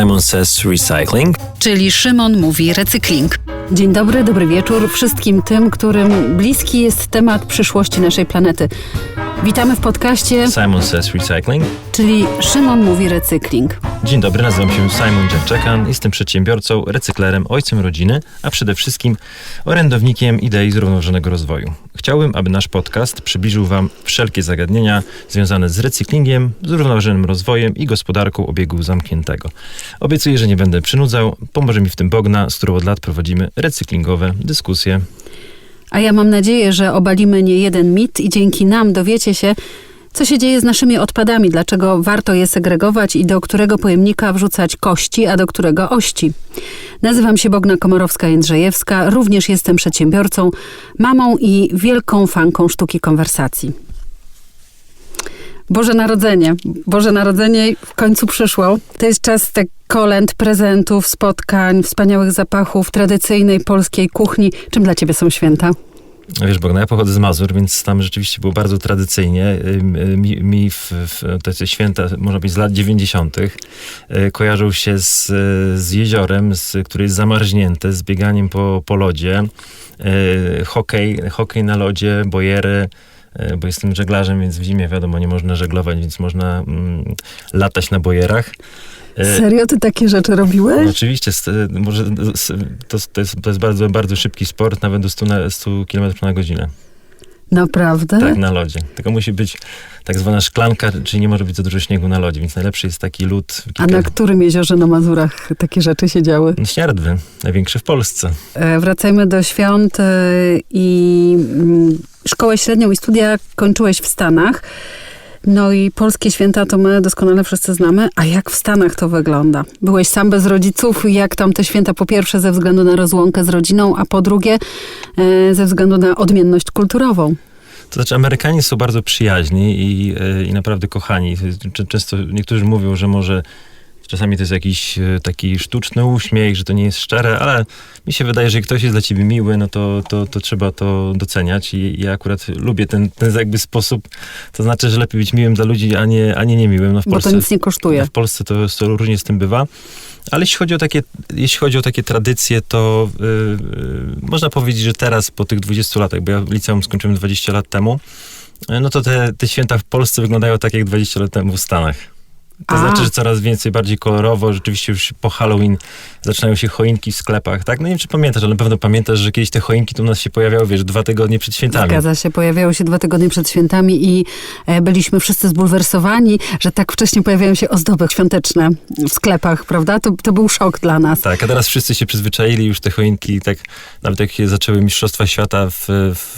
Simon Says Recycling. czyli Szymon mówi recykling. Dzień dobry, dobry wieczór wszystkim tym, którym bliski jest temat przyszłości naszej planety. Witamy w podcaście, Simon Says Recycling. czyli Szymon mówi recykling. Dzień dobry, nazywam się Simon Dziarczekan. Jestem przedsiębiorcą, recyklerem, ojcem rodziny, a przede wszystkim orędownikiem idei zrównoważonego rozwoju. Chciałbym, aby nasz podcast przybliżył Wam wszelkie zagadnienia związane z recyklingiem, zrównoważonym rozwojem i gospodarką obiegu zamkniętego. Obiecuję, że nie będę przynudzał. Pomoże mi w tym Bogna, z którą od lat prowadzimy recyklingowe dyskusje. A ja mam nadzieję, że obalimy nie jeden mit i dzięki nam dowiecie się, co się dzieje z naszymi odpadami, dlaczego warto je segregować i do którego pojemnika wrzucać kości, a do którego ości. Nazywam się Bogna Komorowska-Jędrzejewska, również jestem przedsiębiorcą, mamą i wielką fanką sztuki konwersacji. Boże Narodzenie. Boże Narodzenie w końcu przyszło. To jest czas tak kolęd, prezentów, spotkań, wspaniałych zapachów, tradycyjnej polskiej kuchni. Czym dla ciebie są święta? Wiesz, Bogna, ja pochodzę z Mazur, więc tam rzeczywiście było bardzo tradycyjnie. Y, Mi, mi w, w te święta, można być z lat 90., y, kojarzą się z, z jeziorem, z, które jest zamarznięte, z bieganiem po, po lodzie, y, hokej, hokej na lodzie, bojery, bo jestem żeglarzem, więc w zimie wiadomo, nie można żeglować, więc można mm, latać na bojerach. Y, Serio, ty takie rzeczy no, robiłeś? Oczywiście, st- może, to, to, jest, to jest bardzo, bardzo szybki sport, nawet do 100, na, 100 km na godzinę. Naprawdę? Tak, na lodzie. Tylko musi być tak zwana szklanka, czyli nie może być za dużo śniegu na lodzie, więc najlepszy jest taki lód. A na którym jeziorze na Mazurach takie rzeczy się działy? Śniardwy, największy w Polsce. E, Wracajmy do świąt e, i mm, szkołę średnią i studia kończyłeś w Stanach. No i polskie święta to my doskonale wszyscy znamy. A jak w Stanach to wygląda? Byłeś sam bez rodziców. Jak tam te święta po pierwsze ze względu na rozłąkę z rodziną, a po drugie e, ze względu na odmienność kulturową? To znaczy, Amerykanie są bardzo przyjaźni i, e, i naprawdę kochani. Często niektórzy mówią, że może czasami to jest jakiś e, taki sztuczny uśmiech, że to nie jest szczere, ale mi się wydaje, że jak ktoś jest dla ciebie miły, no to, to, to trzeba to doceniać i ja akurat lubię ten, ten jakby sposób. To znaczy, że lepiej być miłym dla ludzi, a nie, a nie niemiłym. No w Bo Polsce, to nic nie kosztuje. w Polsce to, to różnie z tym bywa. Ale jeśli chodzi o takie, jeśli chodzi o takie tradycje, to yy, yy, można powiedzieć, że teraz po tych 20 latach, bo ja liceum skończyłem 20 lat temu, no to te, te święta w Polsce wyglądają tak jak 20 lat temu w Stanach. To A. znaczy, że coraz więcej, bardziej kolorowo, rzeczywiście już po Halloween zaczynają się choinki w sklepach, tak? No nie wiem, czy pamiętasz, ale na pewno pamiętasz, że kiedyś te choinki tu u nas się pojawiały, wiesz, dwa tygodnie przed świętami. Zgadza się, pojawiały się dwa tygodnie przed świętami i e, byliśmy wszyscy zbulwersowani, że tak wcześnie pojawiają się ozdoby świąteczne w sklepach, prawda? To, to był szok dla nas. Tak, a teraz wszyscy się przyzwyczaili już te choinki, tak nawet jak się zaczęły Mistrzostwa Świata w,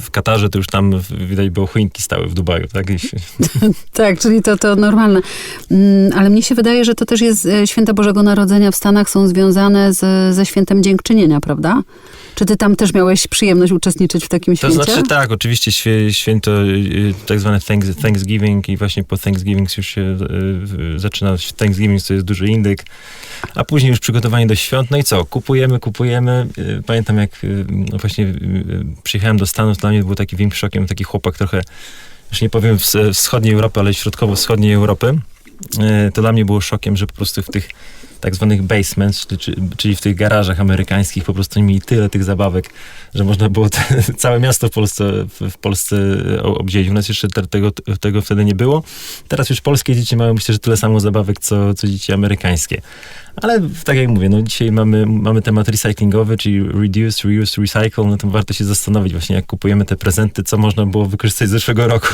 w Katarze, to już tam widać było choinki stały w Dubaju, tak? I Tak, czyli to, to normalne. Ale mnie się wydaje, że to też jest e, święta Bożego Narodzenia w Stanach są związane z, ze świętem dziękczynienia, prawda? Czy ty tam też miałeś przyjemność uczestniczyć w takim To święcie? znaczy tak, oczywiście święto y, tak zwane thanks, Thanksgiving i właśnie po Thanksgiving już się zaczyna Thanksgiving, to jest duży indyk, a później już przygotowanie do świąt. No i co? Kupujemy, kupujemy. Pamiętam jak no właśnie przyjechałem do Stanów, dla mnie był taki większym szokiem, taki chłopak trochę, już nie powiem z wschodniej Europy, ale środkowo-wschodniej Europy. Y, To dla mnie było szokiem, że po prostu w tych tak zwanych basements, czy- czy- czyli w tych garażach amerykańskich po prostu mieli tyle tych zabawek, że można było te, całe miasto w Polsce, w, Polsce o- obdzielić. U nas jeszcze te, tego, tego wtedy nie było. Teraz już polskie dzieci mają myślę, że tyle samo zabawek, co, co dzieci amerykańskie. Ale tak jak mówię, no dzisiaj mamy, mamy temat recyklingowy, czyli reduce, reuse, recycle, no to warto się zastanowić właśnie, jak kupujemy te prezenty, co można było wykorzystać z zeszłego roku.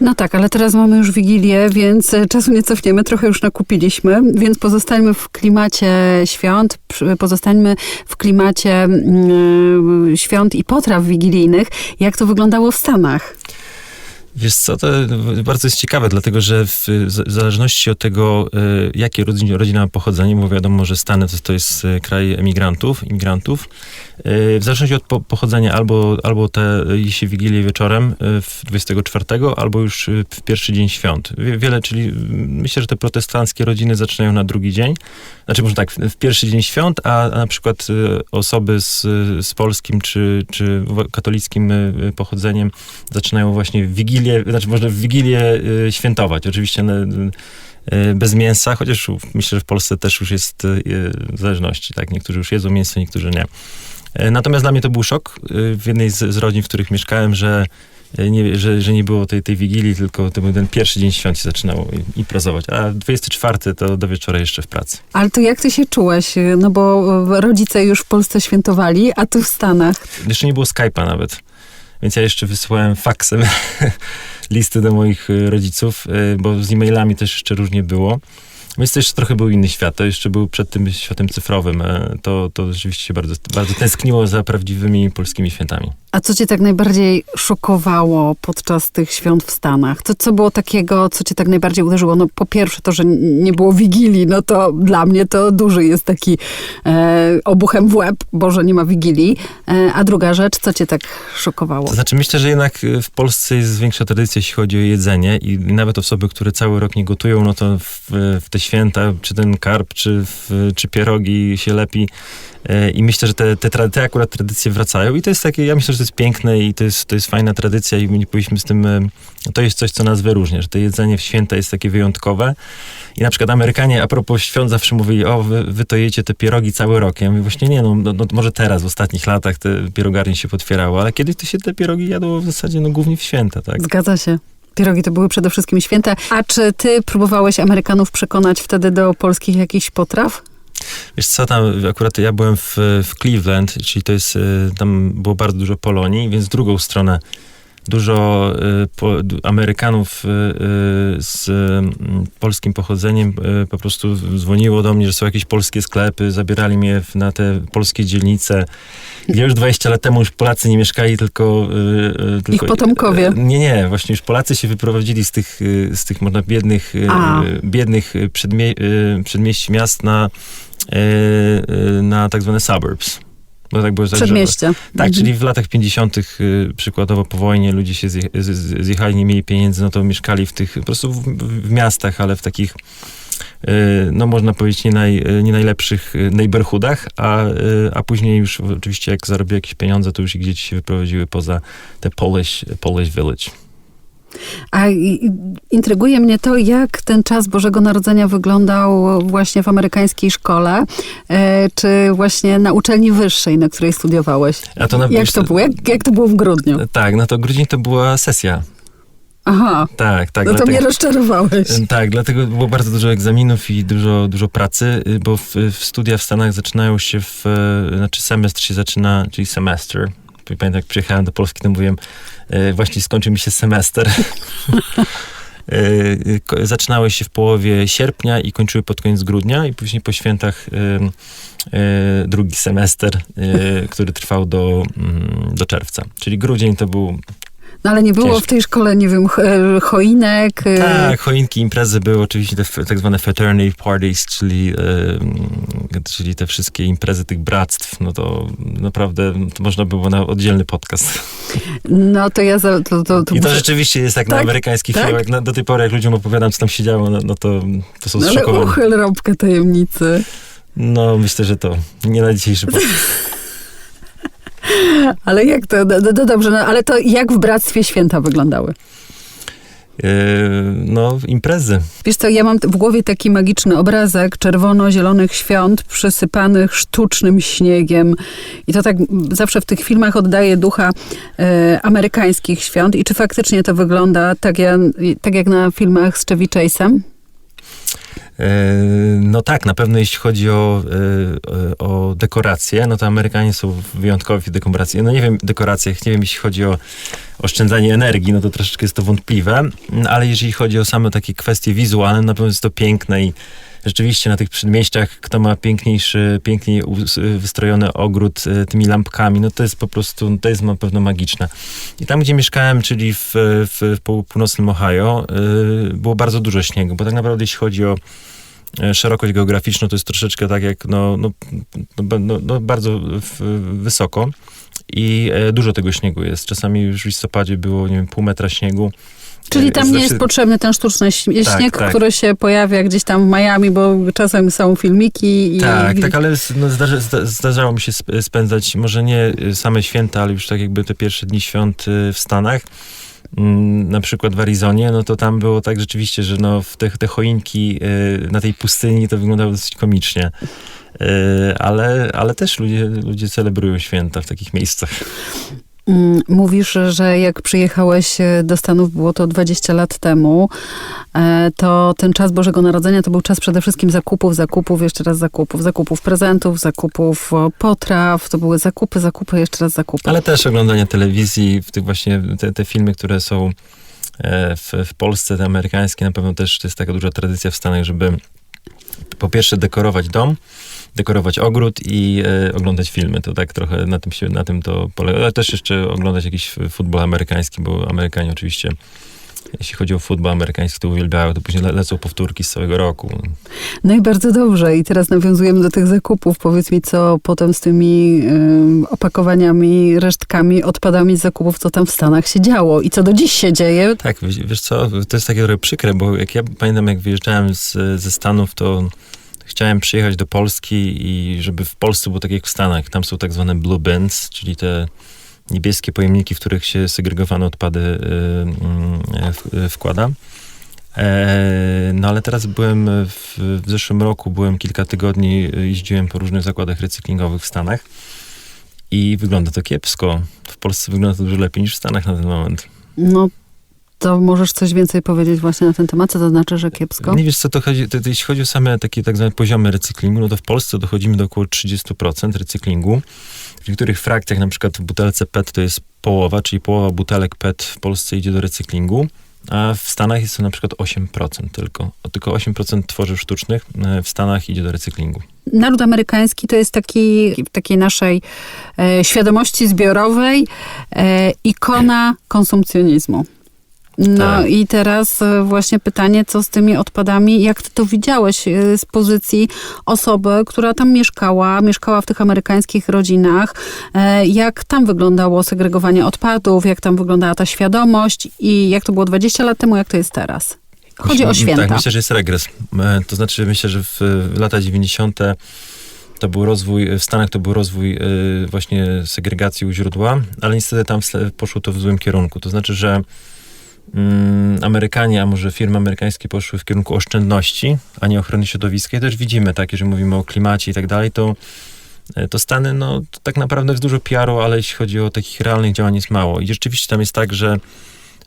No tak, ale teraz mamy już Wigilię, więc e, czasu nie cofniemy, trochę już nakupiliśmy, więc pozostańmy w klimacie świąt, pozostańmy w klimacie mm, świąt i potraw wigilijnych. Jak to wyglądało w Stanach? Wiesz co, to bardzo jest ciekawe, dlatego że w, zależności od tego, e, jakie rodzina, rodzina ma pochodzenie, bo wiadomo, że Stany to, to jest e, kraj emigrantów, imigrantów, e, w zależności od po, pochodzenia albo, albo te się Wigilię wieczorem w 24, albo już w pierwszy dzień świąt. Wie- Wiele, czyli myślę, że te protestanckie rodziny zaczynają na drugi dzień, znaczy może tak, w, pierwszy dzień świąt, a, a na przykład osoby z, z polskim czy, czy katolickim pochodzeniem zaczynają właśnie w Wigilię, znaczy można w Wigilię y, świętować. Oczywiście no, y, e, bez mięsa, chociaż myślę, że w Polsce też już jest w zależności, tak? Niektórzy już jedzą mięso, niektórzy nie. E, Natomiast dla mnie to był szok w jednej z, z rodzin, w których mieszkałem, że nie, że, że nie było tej, tej wigilii, tylko to był ten pierwszy dzień świąt się zaczynało imprezować, a 24 to do wieczora jeszcze w pracy. Ale to jak ty się czułeś? No bo rodzice już w Polsce świętowali, a ty w Stanach. Jeszcze nie było Skype'a nawet, więc ja jeszcze wysyłałem faksem listy do moich y, rodziców, y, bo z e-mailami też jeszcze różnie było. Więc to jeszcze trochę był inny świat, to jeszcze był przed tym światem cyfrowym. e, To, to rzeczywiście bardzo, bardzo tęskniło za prawdziwymi polskimi świętami. A co cię tak najbardziej szokowało podczas tych świąt w Stanach? To co było takiego, co cię tak najbardziej uderzyło? No po pierwsze to, że nie było Wigilii, no to dla mnie to duży jest taki e, obuchem w łeb, bo że nie ma Wigilii. E, a druga rzecz, co cię tak szokowało? To znaczy myślę, że jednak y, w Polsce jest większa tradycja, jeśli chodzi o jedzenie i nawet osoby, które cały rok nie gotują, no to w, w te święta, czy ten karp, czy, w, czy pierogi się lepi. E, I myślę, że te, te, te akurat tradycje wracają i to jest takie, ja myślę, że jest piękne i to jest, to jest fajna tradycja i nie powinniśmy z tym, e, to jest coś, co nas wyróżnia, że to jedzenie w święta jest takie wyjątkowe. I na przykład Amerykanie a propos świąt zawsze mówili, o wy, wy to jecie te pierogi cały rok. Ja mówię, właśnie nie, no, no, no może teraz, w ostatnich latach te pierogarnie się potwierały, ale kiedyś to się te pierogi jadło w zasadzie no głównie w święta, tak? Zgadza się. Pierogi to były przede wszystkim święta. A czy ty próbowałeś Amerykanów przekonać wtedy do polskich jakichś potraw? Wiesz co, tam akurat ja byłem w, w Cleveland, czyli to jest, y, tam było bardzo dużo Polonii, więc drugą stronę dużo y, po, Amerykanów y, y, z mm, polskim pochodzeniem po prostu dzwoniło do mnie, że są jakieś polskie sklepy, zabierali mnie na te polskie dzielnice, gdzie już 20 lat temu już Polacy nie mieszkali, tylko... tylko potomkowie. y, Nie, nie, właśnie już Polacy się wyprowadzili z tych, z tych można biednych, A. biednych przedmie, przedmieści miast na, na tak zwane suburbs. Bo tak było Przedmieście. tak, Mhm. czyli w latach 50. y, przykładowo po wojnie ludzie się zjechali, nie mieli pieniędzy, no to mieszkali w tych, po prostu w, w miastach, ale w takich, y, no można powiedzieć, nie, naj, y, nie najlepszych neighborhoodach, a, a później już oczywiście jak zarobiły jakieś pieniądze, to już dzieci się wyprowadziły poza te Polish, Polish Village. A intryguje mnie to, jak ten czas Bożego Narodzenia wyglądał właśnie w amerykańskiej szkole, e, czy właśnie na uczelni wyższej, na której studiowałeś. A to na, Jak to było? Jak, jak to było w grudniu? Tak, no to grudzień to była sesja. Aha, Tak, tak. no to dlatego- mnie rozczarowałeś. Tak, dlatego było bardzo dużo egzaminów i dużo, dużo pracy, y, bo w, w studia w Stanach zaczynają się w, e, znaczy semestr się zaczyna, czyli semester. Pamiętam, jak przyjechałem do Polski, to mówiłem, e, właśnie skończył mi się semester. E, Zaczynały się w połowie sierpnia i kończyły pod koniec grudnia i później po świętach e, drugi semester, który trwał do, mm, do czerwca. Czyli grudzień to był No ale nie było Ciężko. w tej szkole, nie wiem, e, choinek. e, Tak, choinki, imprezy były oczywiście te tak zwane fraternity parties, czyli, czyli te wszystkie imprezy tych bractw, no to naprawdę to można było na oddzielny podcast. No to ja za, to, to, to I to muszę- rzeczywiście jest na Tak? amerykański Tak? film, jak na, do tej pory jak ludziom opowiadam, co tam się działo, no, no to, to są no, ale zszokowani. uchyl rąbkę tajemnicy. No myślę, że to nie na dzisiejszy podcast. Ale jak to, no, no dobrze, no, ale to jak w Bractwie Święta wyglądały? E, no imprezy. Wiesz co, ja mam w głowie taki magiczny obrazek czerwono-zielonych świąt przysypanych sztucznym śniegiem. I to tak zawsze w tych filmach oddaje ducha e, amerykańskich świąt. I czy faktycznie to wygląda tak, jak, tak jak na filmach z Chevy Chase'em? E, No tak, na pewno jeśli chodzi o, e, o dekoracje, no to Amerykanie są wyjątkowi w dekoracji. No nie wiem, dekoracjach, nie wiem, jeśli chodzi o oszczędzanie energii, no to troszeczkę jest to wątpliwe, ale jeżeli chodzi o same takie kwestie wizualne, na pewno jest to piękne i rzeczywiście na tych przedmieściach, kto ma piękniejszy, piękniej wystrojony ogród e, tymi lampkami, no to jest po prostu, to jest na pewno magiczne. I tam, gdzie mieszkałem, czyli w, w, w pół- północnym Ohio, y, było bardzo dużo śniegu, bo tak naprawdę jeśli chodzi o e, szerokość geograficzną, to jest troszeczkę tak jak, no, no, no, no, no bardzo w, wysoko i e, dużo tego śniegu jest. Czasami już w listopadzie było, nie wiem, pół metra śniegu. Czyli E, tam nie znaczy- jest potrzebny ten sztuczny Tak, śnieg, tak. który się pojawia gdzieś tam w Miami, bo czasem są filmiki. I, Tak, tak, ale no, zdarza, zda- zdarzało mi się sp- spędzać, może nie y, same święta, ale już tak jakby te pierwsze dni świąt y, w Stanach. mm, na przykład w Arizonie, no to tam było tak rzeczywiście, że no w te, te choinki y, na tej pustyni to wyglądało dosyć komicznie. Y, ale, ale też ludzie, ludzie celebrują święta w takich miejscach. Mm, Mówisz, że jak przyjechałeś e, do Stanów, było to 20 lat temu, e, to ten czas Bożego Narodzenia to był czas przede wszystkim zakupów, zakupów, jeszcze raz zakupów, zakupów prezentów, zakupów potraw, to były zakupy, zakupy, jeszcze raz zakupy. Ale też oglądanie telewizji, w tych właśnie te, te filmy, które są e, w, w Polsce, te amerykańskie, na pewno też to jest taka duża tradycja w Stanach, żeby po pierwsze dekorować dom, dekorować ogród i e, oglądać filmy. To tak trochę na tym, się, na tym to polega. Ale też jeszcze oglądać jakiś futbol amerykański, bo Amerykanie oczywiście, jeśli chodzi o futbol amerykański, to uwielbiają, to później le, lecą powtórki z całego roku. No i bardzo dobrze. I teraz nawiązujemy do tych zakupów. Powiedz mi, co potem z tymi ym, opakowaniami, resztkami, odpadami z zakupów, co tam w Stanach się działo i co do dziś się dzieje. Tak, wiesz, wiesz co, to jest takie trochę przykre, bo jak ja pamiętam, jak wyjeżdżałem z, ze Stanów, to chciałem przyjechać do Polski i żeby w Polsce było tak jak w Stanach. Tam są tak zwane blue bins, czyli te niebieskie pojemniki, w których się segregowane odpady y, y, y, wkłada. E, no ale teraz byłem w, w zeszłym roku, byłem kilka tygodni, y, jeździłem po różnych zakładach recyklingowych w Stanach i wygląda to kiepsko. W Polsce wygląda to dużo lepiej niż w Stanach na ten moment. No to możesz coś więcej powiedzieć właśnie na ten temat, co to znaczy, że kiepsko? Nie wiesz, co to chodzi, to, to jeśli chodzi o same takie tak zwane poziomy recyklingu, no to w Polsce dochodzimy do około 30% recyklingu. W niektórych frakcjach, na przykład w butelce PET to jest połowa, czyli połowa butelek PET w Polsce idzie do recyklingu, a w Stanach jest to na przykład 8% tylko. O tylko 8% tworzyw sztucznych e, w Stanach idzie do recyklingu. Naród amerykański to jest taki, w takiej naszej e, świadomości zbiorowej e, ikona konsumpcjonizmu. No Tak. i teraz e, właśnie pytanie, co z tymi odpadami, jak ty to widziałeś e, z pozycji osoby, która tam mieszkała, mieszkała w tych amerykańskich rodzinach, e, jak tam wyglądało segregowanie odpadów, jak tam wyglądała ta świadomość i jak to było 20 lat temu, jak to jest teraz? Chodzi o Myślę- święta. Tak, myślę, że jest regres. To znaczy, myślę, że w, w lata 90. to był rozwój, w Stanach to był rozwój właśnie segregacji u źródła, ale niestety tam poszło to w złym kierunku. To znaczy, że Amerykanie, a może firmy amerykańskie poszły w kierunku oszczędności, a nie ochrony środowiska. I też widzimy, tak, jeżeli mówimy o klimacie i tak dalej, to e, to Stany, no, to tak naprawdę jest dużo PR-u, ale jeśli chodzi o takich realnych działań jest mało. I rzeczywiście tam jest tak, że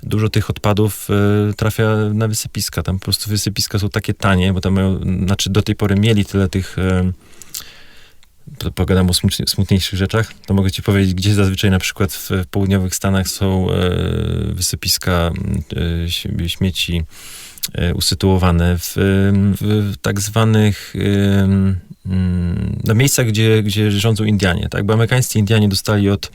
dużo tych odpadów y, trafia na wysypiska. Tam po prostu wysypiska są takie tanie, bo tam mają, znaczy do tej pory mieli tyle tych, y, pogadam o smutnie- smutniejszych rzeczach, to mogę ci powiedzieć, gdzie zazwyczaj na przykład w, południowych Stanach są y, wysypiska ś- śmieci y, usytuowane w, w tak zwanych mm, na miejscach, gdzie, gdzie rządzą Indianie, tak? Bo amerykańscy Indianie dostali od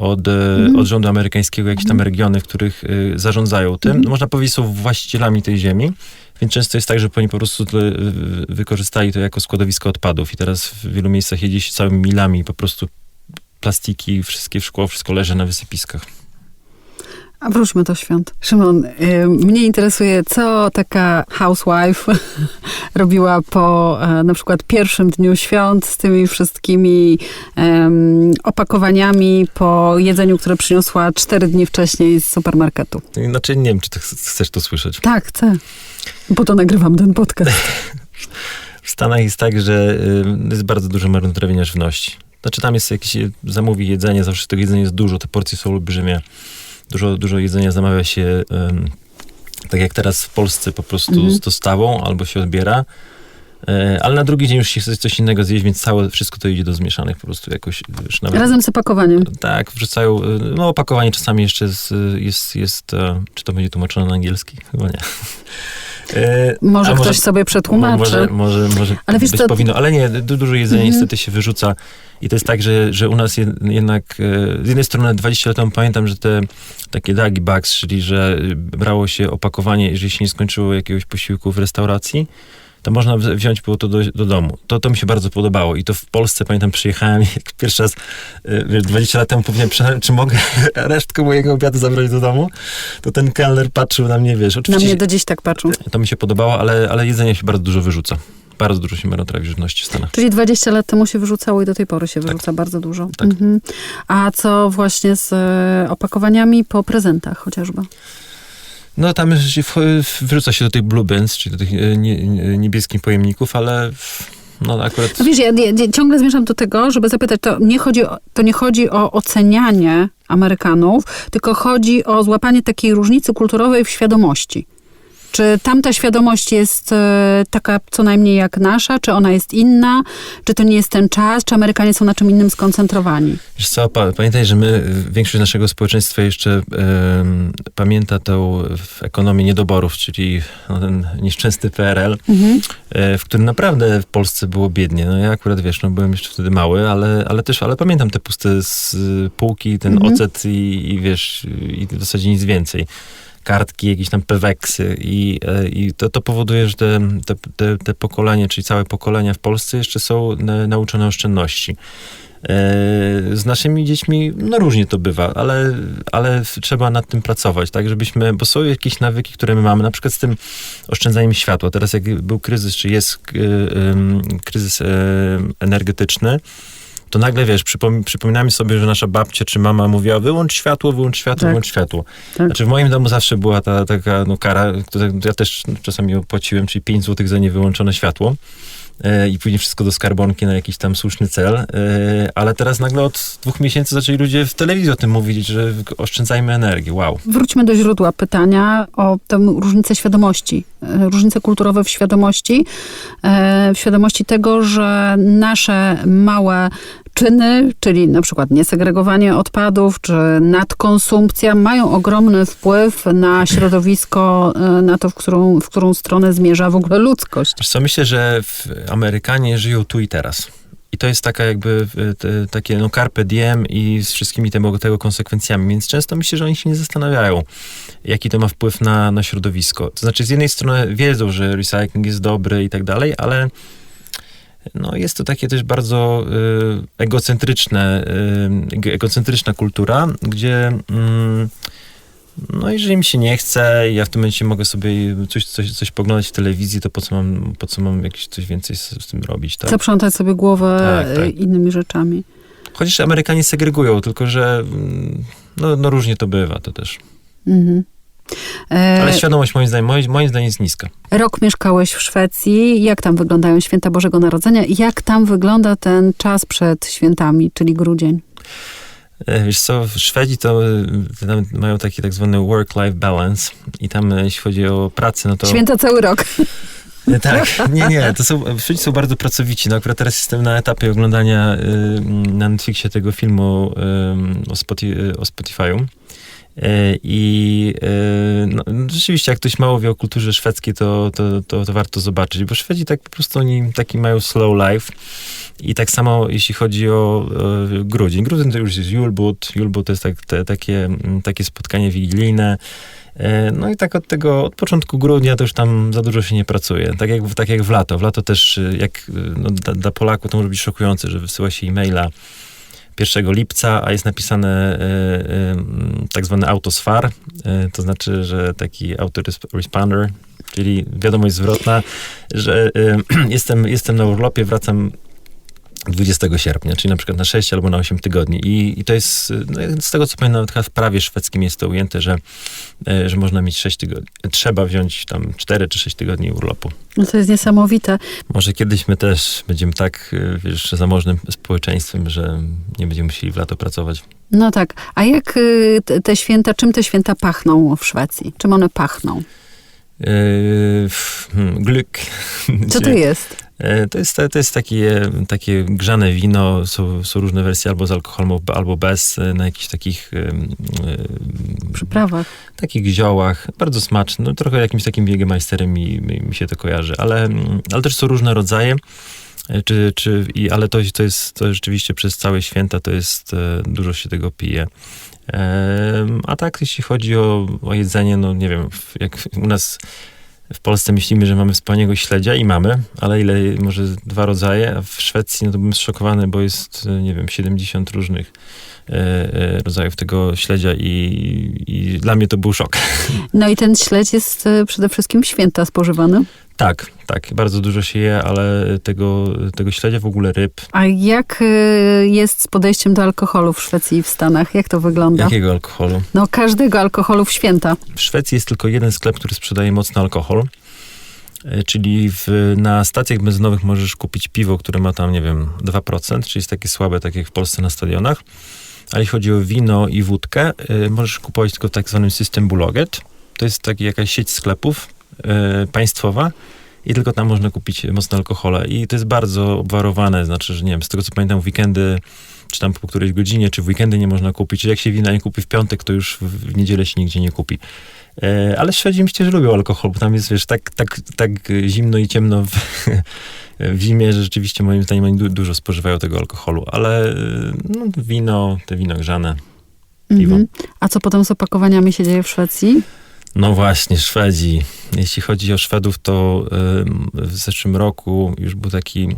od, e, od rządu amerykańskiego jakieś tam regiony, w których y, zarządzają tym. No, można powiedzieć, są właścicielami tej ziemi, więc często jest tak, że oni po prostu tyle, y, wykorzystali to jako składowisko odpadów i teraz w wielu miejscach jedzie się całymi milami po prostu plastiki, wszystkie szkło, wszystko leży na wysypiskach. A wróćmy do świąt. Szymon, mnie interesuje, co taka housewife robiła po e, na przykład pierwszym dniu świąt z tymi wszystkimi opakowaniami po jedzeniu, które przyniosła cztery dni wcześniej z supermarketu. Znaczy, nie wiem, czy ty ch- chcesz to słyszeć. Tak, chcę. Po to nagrywam ten podcast. W Stanach jest tak, że jest bardzo dużo marnotrawienia żywności. Znaczy tam jest jakieś, y, zamówi jedzenie, zawsze tego jedzenia jest dużo, te porcje są olbrzymie. Dużo, dużo jedzenia zamawia się, tak jak teraz w Polsce, po prostu Mhm. z dostawą albo się odbiera. Y, ale na drugi dzień już się chce coś innego zjeść, więc całe, wszystko to idzie do zmieszanych po prostu jakoś, nawet... Razem z opakowaniem. Tak, wrzucają, y, no opakowanie czasami jeszcze jest, jest, jest e, czy to będzie tłumaczone na angielski? Chyba nie. E, Może ktoś sobie przetłumaczy. Może, może, może Ale wiesz być co- powinno, ale nie, du- dużo jedzenia Mhm. niestety się wyrzuca i to jest tak, że, że u nas jed, jednak e, z jednej strony 20 lat temu pamiętam, że te takie dagi bags, czyli że brało się opakowanie, jeżeli się nie skończyło jakiegoś posiłku w restauracji, to można wz- wziąć było to do, do domu. To, to mi się bardzo podobało i to w Polsce, pamiętam, przyjechałem jak pierwszy raz, y, wiesz, 20 lat temu powiedziałem, "Prze- czy mogę resztkę mojego obiadu zabrać do domu, to ten kelner patrzył na mnie, wiesz, Na oczywiście mnie do dziś tak patrzą. to mi się podobało, ale, ale jedzenia się bardzo dużo wyrzuca. bardzo dużo się marnotrawia żywności w Stanach. Czyli 20 lat temu się wyrzucało i do tej pory się wyrzuca bardzo dużo. Tak. Mhm. A co właśnie z e, opakowaniami po prezentach chociażby? No tam wrzuca się do tych blue bins, czyli do tych e, nie, nie, niebieskich pojemników, ale no akurat... No wiesz, ja, ja ciągle zmierzam do tego, żeby zapytać, to nie, chodzi o, to nie chodzi o ocenianie Amerykanów, tylko chodzi o złapanie takiej różnicy kulturowej w świadomości. Czy tamta świadomość jest e, taka co najmniej jak nasza, czy ona jest inna, czy to nie jest ten czas, czy Amerykanie są na czym innym skoncentrowani? Wiesz co, pa, pamiętaj, że my, większość naszego społeczeństwa jeszcze em, pamięta tą w ekonomię niedoborów, czyli no, ten nieszczęsny PRL, e, w którym naprawdę w Polsce było biednie. No ja akurat, wiesz, no byłem jeszcze wtedy mały, ale, ale też, ale pamiętam te puste z półki, ten Mhm. ocet i, i wiesz, i w zasadzie nic więcej. Kartki, jakieś tam peweksy i, e, i to, to powoduje, że te, te, te, pokolenie, czyli całe pokolenia w Polsce jeszcze są na, nauczone oszczędności. E, Z naszymi dziećmi, no różnie to bywa, ale, ale trzeba nad tym pracować, tak, żebyśmy, bo są jakieś nawyki, które my mamy, na przykład z tym oszczędzaniem światła. Teraz jak był kryzys, czy jest ym, kryzys energetyczny, to nagle, wiesz, przypom- przypominamy sobie, że nasza babcia czy mama mówiła, wyłącz światło, wyłącz światło, Tak. wyłącz światło. Tak. Znaczy w moim domu zawsze była ta taka no, kara, ja też czasami opłaciłem, czyli 5 zł za niewyłączone światło. E, I później wszystko do skarbonki na jakiś tam słuszny cel. E, ale teraz nagle od dwóch miesięcy zaczęli ludzie w telewizji o tym mówić, że oszczędzajmy energię. Wow. Wróćmy do źródła pytania o tę różnicę świadomości, e, różnice kulturowe w świadomości, w świadomości tego, że nasze małe czyny, czyli na przykład niesegregowanie odpadów, czy nadkonsumpcja, mają ogromny wpływ na środowisko, e, na to, w którą, w którą stronę zmierza w ogóle ludzkość. Co, myślę, że Amerykanie żyją tu i teraz. I to jest taka jakby te, takie no carpe diem i z wszystkimi tego, tego konsekwencjami. Więc często myślę, że oni się nie zastanawiają, jaki to ma wpływ na, na środowisko. To znaczy z jednej strony wiedzą, że recycling jest dobry i tak dalej, ale no jest to takie też bardzo y, egocentryczne, y, egocentryczna kultura, gdzie mm, no jeżeli mi się nie chce i ja w tym momencie mogę sobie coś, coś, coś poglądać w telewizji, to po co mam, po co mam jakieś coś więcej z, z tym robić, tak? Zaprzątać sobie głowę Tak, tak. e, innymi rzeczami. Chociaż Amerykanie segregują, tylko że mm, no, no różnie to bywa, to też. Mhm. E, Ale świadomość moim zdaniem, moim, moim zdaniem jest niska. Rok mieszkałeś w Szwecji. Jak tam wyglądają święta Bożego Narodzenia? i Jak tam wygląda ten czas przed świętami, czyli grudzień? E, Wiesz co, w Szwedzi to e, mają taki tak zwany work-life balance i tam jeśli chodzi o pracę, no to... Święta cały rok. Tak, nie, nie, to są, Szwedzi są bardzo pracowici. No akurat teraz jestem na etapie oglądania y, na Netflixie tego filmu y, o, Spotify, o Spotify'u. E, I e, no, rzeczywiście, jak ktoś mało wie o kulturze szwedzkiej, to, to, to, to warto zobaczyć, bo Szwedzi tak po prostu oni taki mają slow life. I tak samo jeśli chodzi o e, grudzień. Grudzień to już jest Julbut. Julbut to jest tak, te, takie, takie spotkanie wigilijne. E, No i tak od tego, od początku grudnia to już tam za dużo się nie pracuje. Tak jak, tak jak w lato. W lato też, jak no, dla, dla Polaków to może być szokujące, że wysyła się e-maila 1 lipca, a jest napisane e, e, tak zwany autosfar, e, to znaczy, że taki autoresponder, czyli wiadomość zwrotna, że jestem, jestem na urlopie, wracam 20 sierpnia, czyli na przykład na 6 albo na 8 tygodni. I, i to jest, no, z tego co pamiętam, chyba w prawie szwedzkim jest to ujęte, że, e, że można mieć 6 tygodni. Trzeba wziąć tam 4 czy 6 tygodni urlopu. No to jest niesamowite. Może kiedyś my też będziemy tak, e, wiesz, zamożnym społeczeństwem, że nie będziemy musieli w lato pracować. No tak. A jak te- te święta, czym te święta pachną w Szwecji? Czym one pachną? E, hmm, Glück. Co to jest? E, To jest, to jest takie, takie grzane wino, są, są różne wersje albo z alkoholem, albo bez, e, na jakichś takich, e, Przyprawach. takich ziołach, bardzo smaczne, no, trochę jakimś takim Jägermeisterem mi, mi, się to kojarzy, ale, mm, ale też są różne rodzaje, e, czy, czy, i, ale to, to jest to rzeczywiście przez całe święta to jest, e, dużo się tego pije. A tak, jeśli chodzi o, o jedzenie, no nie wiem, jak u nas w Polsce myślimy, że mamy wspaniałego śledzia i mamy, ale ile, może dwa rodzaje, a w Szwecji, no to bym zszokowany, bo jest, nie wiem, 70 różnych rodzajów tego śledzia i, i dla mnie to był szok. No i ten śledź jest y, przede wszystkim święta spożywany. Tak, tak, bardzo dużo się je, ale tego, tego śledzia, w ogóle ryb. A jak jest z podejściem do alkoholu w Szwecji i w Stanach? Jak to wygląda? Jakiego alkoholu? No każdego alkoholu w święta. W Szwecji jest tylko jeden sklep, który sprzedaje mocny alkohol. E, Czyli w, na stacjach benzynowych możesz kupić piwo, które ma tam, nie wiem, 2%, czyli jest takie słabe, tak jak w Polsce na stadionach. Ale jeśli chodzi o wino i wódkę, y, możesz kupować tylko w tak zwanym System Buloget. To jest taki jakaś sieć sklepów y, państwowa i tylko tam można kupić mocne alkohole. I to jest bardzo obwarowane, znaczy, że nie wiem, z tego co pamiętam w weekendy, czy tam po którejś godzinie, czy w weekendy nie można kupić. Jak się wina nie kupi w piątek, to już w, niedzielę się nigdzie nie kupi. E, Ale Szwedzi myślę, że lubią alkohol, bo tam jest, wiesz, tak, tak, tak zimno i ciemno w, w zimie, że rzeczywiście moim zdaniem oni du- dużo spożywają tego alkoholu, ale e, no, wino, te wino grzane. Piwo. Mhm. A co potem z opakowaniami się dzieje w Szwecji? No właśnie, Szwedzi. Jeśli chodzi o Szwedów, to ym, w zeszłym roku już był taki,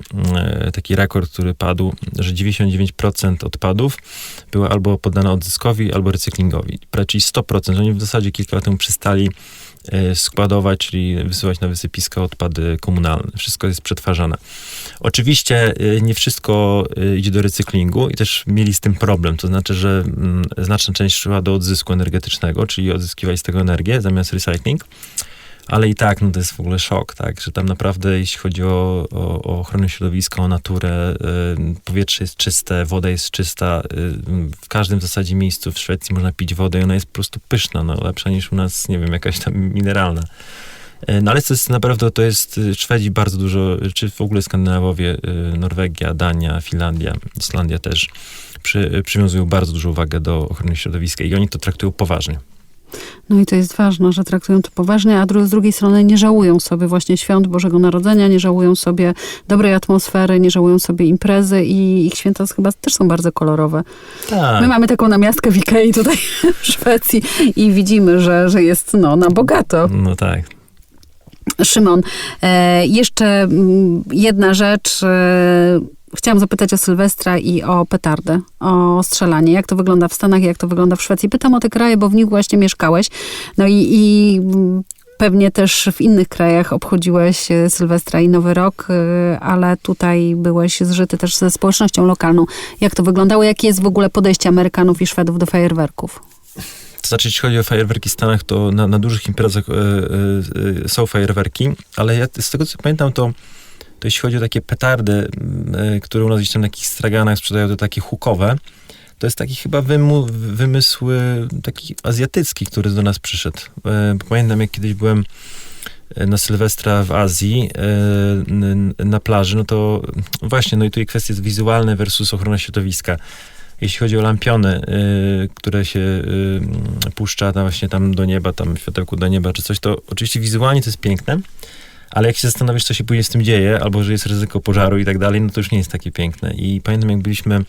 y, taki rekord, który padł, że 99% odpadów były albo poddane odzyskowi, albo recyklingowi. Czyli 100%. Oni w zasadzie kilka lat temu przestali y, składować, czyli wysyłać na wysypiska odpady komunalne. Wszystko jest przetwarzane. Oczywiście y, nie wszystko y, idzie do recyklingu i też mieli z tym problem. To znaczy, że mm, znaczna część szła do odzysku energetycznego, czyli odzyskiwać z tego energię zamiast recycling. Ale i tak, no to jest w ogóle szok, tak, że tam naprawdę, jeśli chodzi o, o, o ochronę środowiska, o naturę, y, powietrze jest czyste, woda jest czysta, y, w każdym w zasadzie miejscu w Szwecji można pić wodę i ona jest po prostu pyszna, no lepsza niż u nas, nie wiem, jakaś tam mineralna. Y, No ale to jest naprawdę, to jest y, Szwedzi bardzo dużo, czy w ogóle Skandynawowie, y, Norwegia, Dania, Finlandia, Islandia też przy, przywiązują bardzo dużą uwagę do ochrony środowiska i oni to traktują poważnie. No i to jest ważne, że traktują to poważnie, a z drugiej strony nie żałują sobie właśnie świąt Bożego Narodzenia, nie żałują sobie dobrej atmosfery, nie żałują sobie imprezy i ich święta chyba też są bardzo kolorowe. Tak. My mamy taką namiastkę w Ikei tutaj w Szwecji i widzimy, że, że jest no, na bogato. No tak. Szymon, e, jeszcze mm, jedna rzecz. Chciałam zapytać o Sylwestra i o petardę, o strzelanie. Jak to wygląda w Stanach, jak to wygląda w Szwecji? Pytam o te kraje, bo w nich właśnie mieszkałeś. No i, i pewnie też w innych krajach obchodziłeś e, Sylwestra i Nowy Rok, e, ale tutaj byłeś zżyty też ze społecznością lokalną. Jak to wyglądało? Jakie jest w ogóle podejście Amerykanów i Szwedów do fajerwerków? To znaczy, jeśli chodzi o fajerwerki w Stanach, to na, na dużych imprezach e, e, e, są fajerwerki, ale ja z tego co pamiętam, to, to jeśli chodzi o takie petardy, e, które u nas gdzieś tam na jakichś straganach sprzedają, to takie hukowe, to jest taki chyba wymysł e, taki azjatycki, który do nas przyszedł. E, Pamiętam, jak kiedyś byłem na Sylwestra w Azji, na plaży, no to właśnie, no i tutaj kwestie wizualne versus ochrona środowiska. Jeśli chodzi o lampiony, które się puszcza tam właśnie tam do nieba, tam światełku do nieba czy coś, to oczywiście wizualnie to jest piękne, ale jak się zastanowisz, co się później z tym dzieje, albo że jest ryzyko pożaru i tak dalej, no to już nie jest takie piękne. I pamiętam, jak byliśmy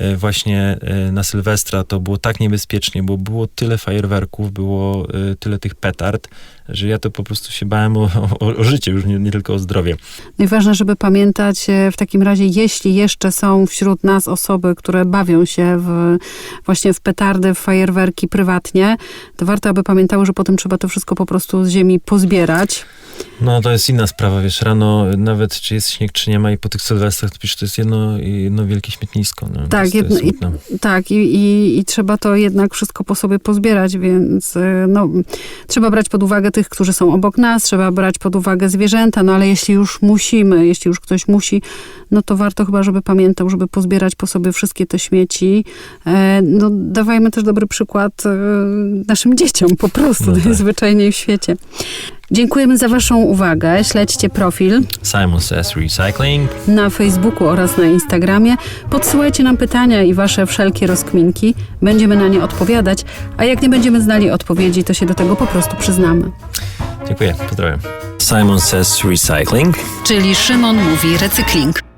y, właśnie y, na Sylwestra, to było tak niebezpiecznie, bo było tyle fajerwerków, było y, tyle tych petard, że ja to po prostu się bałem o, o, o życie, już nie, nie tylko o zdrowie. No i ważne, żeby pamiętać e, w takim razie, jeśli jeszcze są wśród nas osoby, które bawią się w, właśnie w petardy, w fajerwerki prywatnie, to warto, aby pamiętały, że potem trzeba to wszystko po prostu z ziemi pozbierać. No to jest inna sprawa, wiesz, rano nawet czy jest śnieg, czy nie ma i po tych sylwestrach, to przecież to jest jedno, jedno wielkie śmietnisko. No. Tak, jedno- smutne. Tak, i, i, i trzeba to jednak wszystko po sobie pozbierać, więc e, no, trzeba brać pod uwagę tych, którzy są obok nas, trzeba brać pod uwagę zwierzęta, no ale jeśli już musimy, jeśli już ktoś musi, no to warto chyba, żeby pamiętał, żeby pozbierać po sobie wszystkie te śmieci. E, no dawajmy też dobry przykład e, naszym dzieciom po prostu, No tak. najzwyczajniej w świecie. Dziękujemy za Waszą uwagę. Śledźcie profil Simon Says Recycling. na Facebooku oraz na Instagramie. Podsyłajcie nam pytania i wasze wszelkie rozkminki. Będziemy na nie odpowiadać, a jak nie będziemy znali odpowiedzi, to się do tego po prostu przyznamy. Dziękuję, pozdrawiam. Simon Says Recycling. Czyli Szymon mówi recykling.